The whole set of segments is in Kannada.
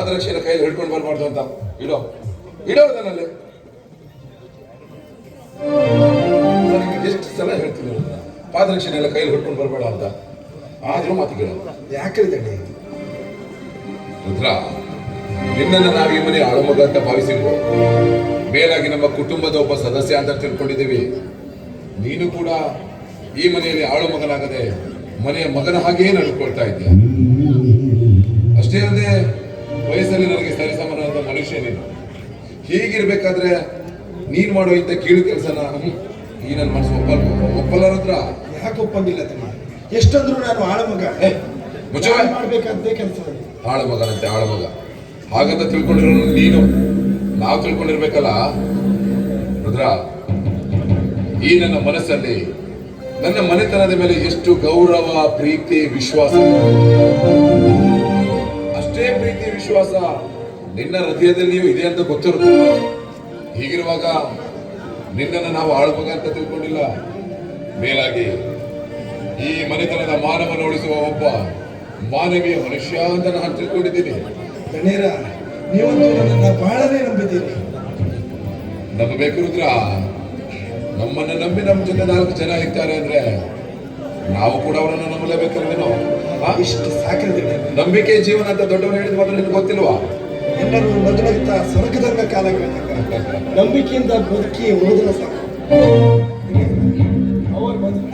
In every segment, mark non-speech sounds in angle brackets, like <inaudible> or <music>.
ಪಾದರಕ್ಷೆನ ಕೈಯಲ್ಲಿ ಹಿಡ್ಕೊಂಡು ಬರಬಾರ್ದು ಅಂತ. ಇಡೋ ಇಡೋ ನನ್ನಲ್ಲಿ ಎಷ್ಟು ಸಲ ಹೇಳ್ತೀನಿ ಪಾದರಕ್ಷೆ ಪಾದರಕ್ಷೆನೆಲ್ಲ ಕೈಯಲ್ಲಿ ಹಿಡ್ಕೊಂಡು ಬರಬೇಡ ಅಂತ. ಆದ್ರೂ ಮಾತು ಕೇಳೋದು ಯಾಕೆ ರುದ್ರ ನಿನ್ನನ್ನು ನಾವು ಈ ಮನೆ ಆಳುಮಗ ಅಂತ ಭಾವಿಸಿದ್ವು. ಮೇಲಾಗಿ ನಮ್ಮ ಕುಟುಂಬದ ಒಬ್ಬ ಸದಸ್ಯ ಅಂತ ತಿಳ್ಕೊಂಡಿದ್ದೀವಿ. ನೀನು ಕೂಡ ಈ ಮನೆಯಲ್ಲಿ ಆಳು ಮಗನಾಗದೆ ಮನೆಯ ಮಗನ ಹಾಗೆಯೇ ನಡ್ಕೊಳ್ತಾ ಇದ್ದೀಯ. ಅಷ್ಟೇ ಅಲ್ಲದೆ ವಯಸ್ಸಲ್ಲಿ ನನಗೆ ಸರಿಸಮಾನವಾದ ಮನುಷ್ಯ ನೀನು. ಹೀಗಿರ್ಬೇಕಾದ್ರೆ ನೀನ್ ಮಾಡೋ ಇಂಥ ಕೀಳು ಕೆಲಸನ ಈ ನನ್ನ ಮನಸ್ಸು ಒಪ್ಪಲ್ ಒಪ್ಪಲ್ಲರ ಹತ್ರ ಯಾಕೆ ಒಪ್ಪಂಗಿಲ್ಲ ತಮ್ಮ ಎಷ್ಟಂದ್ರು ನಾನು ಆಳ ಮಗ. ಮಾಡ್ಬೇಕಾದ್ದೇ ಕೆಲಸ ಆಳ ಮಗನಂತೆ ಆಳ ಮಗ. ಹಾಗಂತ ತಿಳ್ಕೊಂಡಿರೋ ನೀನು. ನಾವು ತಿಳ್ಕೊಂಡಿರ್ಬೇಕಲ್ಲ. ರುದ್ರ ಈ ನನ್ನ ಮನಸ್ಸಲ್ಲಿ ನನ್ನ ಮನೆತನದ ಮೇಲೆ ಎಷ್ಟು ಗೌರವ ಪ್ರೀತಿ ವಿಶ್ವಾಸ ಅಷ್ಟೇ ಪ್ರೀತಿ ವಿಶ್ವಾಸ. ನಿನ್ನ ಹೃದಯದಲ್ಲಿಯೂ ಇದೆ ಅಂತ ಗೊತ್ತಿರುತ್ತೆ. ಹೀಗಿರುವಾಗ ನಿನ್ನನ್ನು ನಾವು ಆಳ್ಬೇಕಂತ ಅಂತ ತಿಳ್ಕೊಂಡಿಲ್ಲ. ಮೇಲಾಗಿ ಈ ಮನೆತನದ ಮಾನವನ ಉಳಿಸುವ ಒಬ್ಬ ಮಾನವೀಯ ಮನುಷ್ಯ ಅಂತ ನಾನು ತಿಳ್ಕೊಂಡಿದ್ದೀನಿ. ಗಣೇರ ನೀವಂತೂ ನನ್ನ ಬಹಳನೇ ನಂಬಿದ್ದೀರಿ. ನಂಬಬೇಕು ರುದ್ರ ನಮ್ಮನ್ನ ನಂಬಿ ನಮ್ಮ ಜೊತೆ ನಾಲ್ಕು ಜನ ಇರ್ತಾರೆ ಅಂದ್ರೆ ನಾವು ಕೂಡ ಅವರನ್ನು ನಂಬಲೇಬೇಕಲ್ವೇನೋ? ಇಷ್ಟು ಸಾಕ್ರಿ ದಣಿ ನಂಬಿಕೆ ಜೀವನ ಅಂತ ದೊಡ್ಡವರು ಹೇಳಿದ ಮೊದಲು ನಿಮ್ಗೆ ಗೊತ್ತಿಲ್ವಾ? ಎಲ್ಲರೂ ಮೊದಲಿಗಿಂತ ಸ್ವರ್ಗದಂಗ ಕಾಲ <laughs> ನಂಬಿಕೆಯಿಂದ ಬದುಕಿ ಹೋದ್ರೆ ಸಾಕು. ಅವ್ರು ಬಂದ್ರು.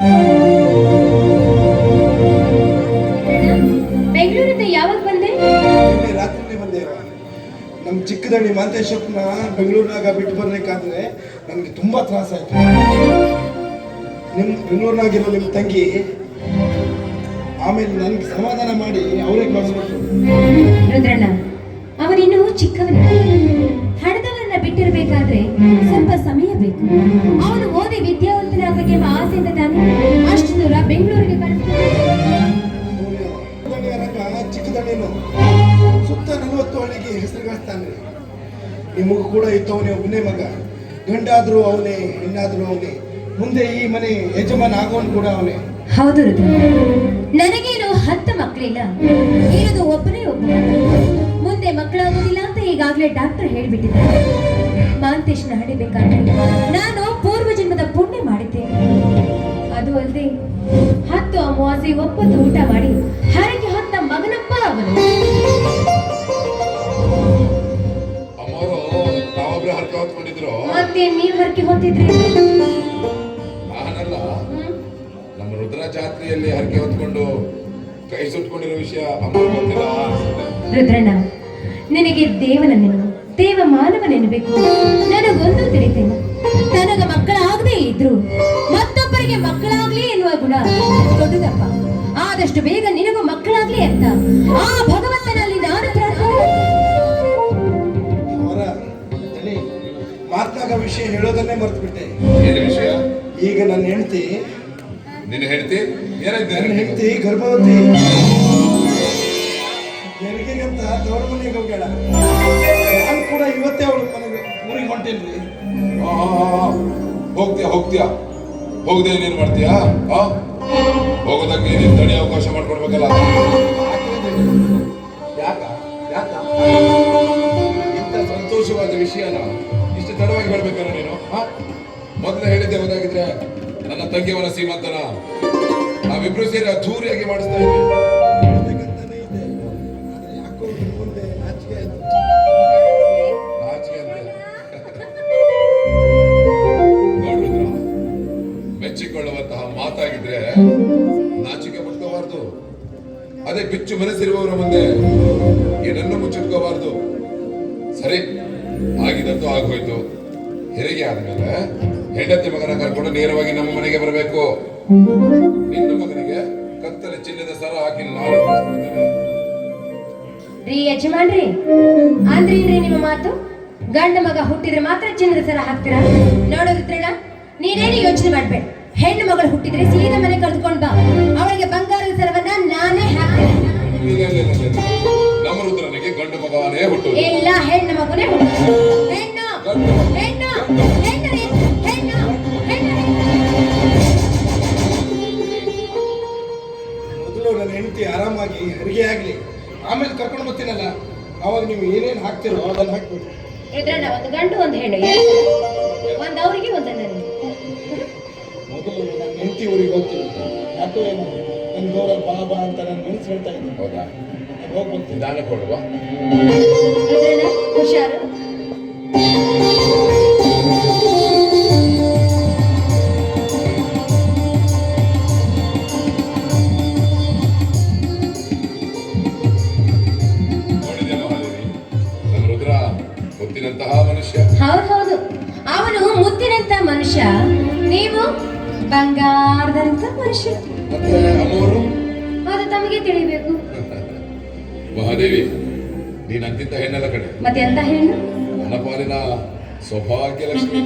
ಬೆಂಗಳೂರಿಂದ ಯಾವಾಗ ಬಂದೆ? ನಮ್ಮ ಚಿಕ್ಕದಣ್ಣಿ ಮಾಂತೇಶಪ್ಪನ ಬೆಂಗಳೂರಿನಾಗ ಬಿಟ್ಟು ಬರ್ಬೇಕಾದ್ರೆ ನನಗೆ ತುಂಬಾ ತ್ರಾಸ ಆಯ್ತು. ನಿಮ್ಮ ಬೆಂಗಳೂರಿನಾಗಿರೋ ನಿಮ್ಮ ತಂಗಿ ಆಮೇಲೆ ನನಗೆ ಸಮಾಧಾನ ಮಾಡಿ ಅವರೇ ಕಳಿಸ್ಬಿಟ್ರು ರುದ್ರಣ್ಣ ಅವನಿನ್ನೂ ಚಿಕ್ಕವನ ಹಣದವರನ್ನ ಬಿಟ್ಟಿರಬೇಕಾದ್ರೆ ಸ್ವಲ್ಪ ಸಮಯ ಬೇಕು. ಅವನು ಓದಿ ವಿದ್ಯಾವಂತನಾಗಬೇಕು ಎಂಬ ಆಸೆಯಿಂದ ತಾನೆ ಅಷ್ಟು ದೂರ ಬೆಂಗಳೂರಿಗೆ ಕಳಿಸ್ತಾನೆ ರಂಗ ಚಿಕ್ಕದಣ್ಣೇನು ಸುತ್ತ ನಲವತ್ತು ಹಳ್ಳಿಗೆ ಹೆಸರುಗಳಿಸ್ತಾನೆ ನಿಮಗೂ ಕೂಡ ಇದ್ದವನೇ ಒಬ್ಬನೇ ಮಗ. ಗಂಡಾದ್ರೂ ಅವನೇ ಹೆಣ್ಣಾದ್ರೂ ಅವನೇ. ಮುಂದೆ ಈ ಮನೆ ಯಜಮಾನ ಆಗೋನು ಕೂಡ ಅವನೇ. ಹೌದು ನನಗೇನು ಹತ್ತು ಮಕ್ಕಳಿಲ್ಲ? ಇರೋದು ಒಬ್ಬನೇ ಒಬ್ಬ. ಮುಂದೆ ಮಕ್ಕಳಾಗೋದಿಲ್ಲ ಅಂತ ಈಗಾಗಲೇ ಡಾಕ್ಟರ್ ಹೇಳ್ಬಿಟ್ಟಿದ್ದಾರೆ. ಮಾಂತೇಶ್ನ ಹಡಿಬೇಕಾದ್ರೆ ನಾನು ಪೂರ್ವ ಜನ್ಮದ ಪುಣ್ಯ ಮಾಡಿದ್ದೇನೆ ಅದು ಅಲ್ಲದೆ ಹತ್ತು ಅಮಾವಾಸ್ಯೆ ಒಪ್ಪತ್ತು ಊಟ ಮಾಡಿ ಹರಕೆ ಹೊತ್ತ ಮಗನಪ್ಪ ಅವನು. ಮತ್ತೆ ನೀವ್ ಹರಕೆ ಹೊತ್ತಿದ್ರಿ? ಜಾತ್ರೆಯಲ್ಲಿ ಹರಕೆ ಹೊತ್ಕೊಂಡು ಕೈ ಸುಟ್ಕೊಂಡಿರೋ ವಿಷಯ ಅಮ್ಮ ಗೊತ್ತಿಲ್ಲ. ರುದ್ರಣ್ಣ ನಿನಗೆ ದೇವನ ನೆನಪು ದೇವ ಮಾನವ ನೆನಬೇಕು ನನಗೊಂದು ತಿಳಿತೇನೆ. ನನಗ ಮಕ್ಕಳಾಗದೇ ಇದ್ರು ಮತ್ತೊಬ್ಬರಿಗೆ ಮಕ್ಕಳಾಗ್ಲಿ ಎನ್ನುವ ಗುಣ ದೊಡ್ಡದಪ್ಪ. ಆದಷ್ಟು ಬೇಗ ನಿನಗೂ ಮಕ್ಕಳಾಗ್ಲಿ ಅಂತ. ಆ ಭಗವಂತನಲ್ಲಿ ನಾನು ಪ್ರಾರ್ಥನೆ ಅವರ ವಿಷಯ ಹೇಳೋದನ್ನೇ ಮರ್ತ್ಬಿಟ್ಟೆ. ಏನು ವಿಷಯ? ಈಗ ನನ್ನ ಹೆಂಡತಿ ನಿನ್ನ ಹೆಂಡತಿ ಏನಾಯ್ತು ನನ್ನ ಹೆಂಡತಿ ಗರ್ಭವತಿ. ಹೆರಿಗೆಗಂತ ದೊಡ್ಡ ಮನೆಗೆ ಹೋಗ್ಯಾಳ. ನಾನು ಕೂಡ ಇವತ್ತೇ ಅವಳು ಮನೆಗೆ ಊರಿಗೆ ಹೊಂಟೇನ್ರಿ. ಹೋಗ್ತೀಯಾ ಹೋಗ್ತೀಯಾ? ಹೋಗದೆ ಏನೇನ್ ಮಾಡ್ತೀಯಾ? ಆ? ಹೋಗೋದಕ್ಕೆ ನೀನು ತಡಿ ಅವಕಾಶ ಮಾಡ್ಕೊಡ್ಬೇಕಲ್ಲ? ಯಾಕ? ಯಾಕ? ಇಂಥ ಸಂತೋಷವಾದ ವಿಷಯನ ಇಷ್ಟು ತಡವಾಗಿ ಬರ್ಬೇಕಲ್ಲ ನೀನು ಮೊದಲೇ ಹೇಳಿದ್ದೆ ಹೋದಾಗಿದ್ರೆ ನನ್ನ ತಂಗಿಯವರ ಸೀಮಂತನ ನಾವಿಬ್ರು ಸೇರಿ ಅದ್ದೂರಿಯಾಗಿ ಮಾಡಿಸ್ತಾ ಇದ್ದೀವಿ ನಾಚಿಕೆ ನಾಚಿಕೆ ಮೆಚ್ಚಿಕೊಳ್ಳುವಂತಹ ಮಾತಾಗಿದ್ರೆ ನಾಚಿಕೆ ಮುಟ್ಕೋಬಾರ್ದು. ಅದೇ ಬಿಚ್ಚು ಮನಸ್ಸಿರುವವರ ಮುಂದೆ ಏನನ್ನು ಮುಚ್ಚಿಟ್ಕೋಬಾರ್ದು. ಸರಿ, ಆಗಿದಂತೂ ಆಗೋಯ್ತು. ಹೆರಿಗೆ ಆದ್ಮೇಲೆ ಹೆಂಡತಿ ಮಗನ ಕರ್ಕೊಂಡು ನೇರವಾಗಿ ನಮ್ಮ ಮನೆಗೆ ಬರಬೇಕು. ನಿನ್ನ ಮಗನಿಗೆ ಕತ್ತಲೆ ಚಿನ್ನದ ಸರ ಹಾಕಿ ನಾನು. ರೀ ಯಜಮಾನ್ರಿ ಅಂದ್ರೇನ್ರಿ ನಿಮ್ಮ ಮಾತು? ಗಂಡ ಮಗ ಹುಟ್ಟಿದ್ರೆ ಮಾತ್ರ ಚಿನ್ನದ ಸರ ಹಾಕ್ತೀರಾ? ನೋಡು ರುದ್ರಣ್ಣ ನೀನೇನು ಯೋಚನೆ ಮಾಡ್ಬೇಡ. ಹೆಣ್ಣು ಮಗಳು ಹುಟ್ಟಿದ್ರೆ ಸೀದಾ ಮನೆ ಕರೆದುಕೊಂಡು ಬಾ. ಅವಳಿಗೆ ಬಂಗಾರದ ಸರವನ್ನ ಹೆಂಡತಿ ಹೆರಿಗೆ ಆಗ್ಲಿ. ಆಮೇಲೆ ಕರ್ಕೊಂಡು ಬರ್ತೀನಲ್ಲ ಅವಾಗ ನೀವು ಏನೇನು ಹಾಕ್ತಿರೋ ಅದನ್ನು ಹಾಕ್ಬಿಟ್ಟು ಒಂದು ಗಂಡು ಒಂದು ಹೆಣ್ಣು. ಒಂದು ಅವ್ರಿಗೆ ಒಂದು ನನಗೆ ಮೊದಲು ನನ್ನ ಹೆಂಡತಿ ಊರಿಗೆ ಹೋಗ್ತೀನಿ. ಯಾಕೋ ಏನೋ? ನನ್ನ ಗೌರವ ಬಾಬಾ ಅಂತ ನನ್ನ ಮನಸ್ಸು ಹೇಳ್ತಾ ಇದ್ದೀನಿ. ಹೌದಾ? ನಾನು ಹೋಗಿ ಬರ್ತೀನಿ ನಿಧಾನ ಕೊಡುವ ಗೊತ್ತಿನಂತಹ ಮನುಷ್ಯ. ಹೌದು ಹೌದು. ಅವನು ಮುತ್ತಿನಂತ ಮನುಷ್ಯ. ನೀವು ಬಂಗಾರದಂತ ಮನುಷ್ಯ. ಅದು ತಮಗೆ ತಿಳಿಬೇಕು. ಮಹಾದೇವಿ ನೀನ್ ಅಂತಿದ್ದ ಹೆಣ್ಣಲ್ಲ ಕಡೆ ಮತ್ತೆ ಎಂತ ಹೆಣ್ಣು? ನನ್ನ ಪಾಲಿನ ಸೌಭಾಗ್ಯ ಲಕ್ಷ್ಮಿ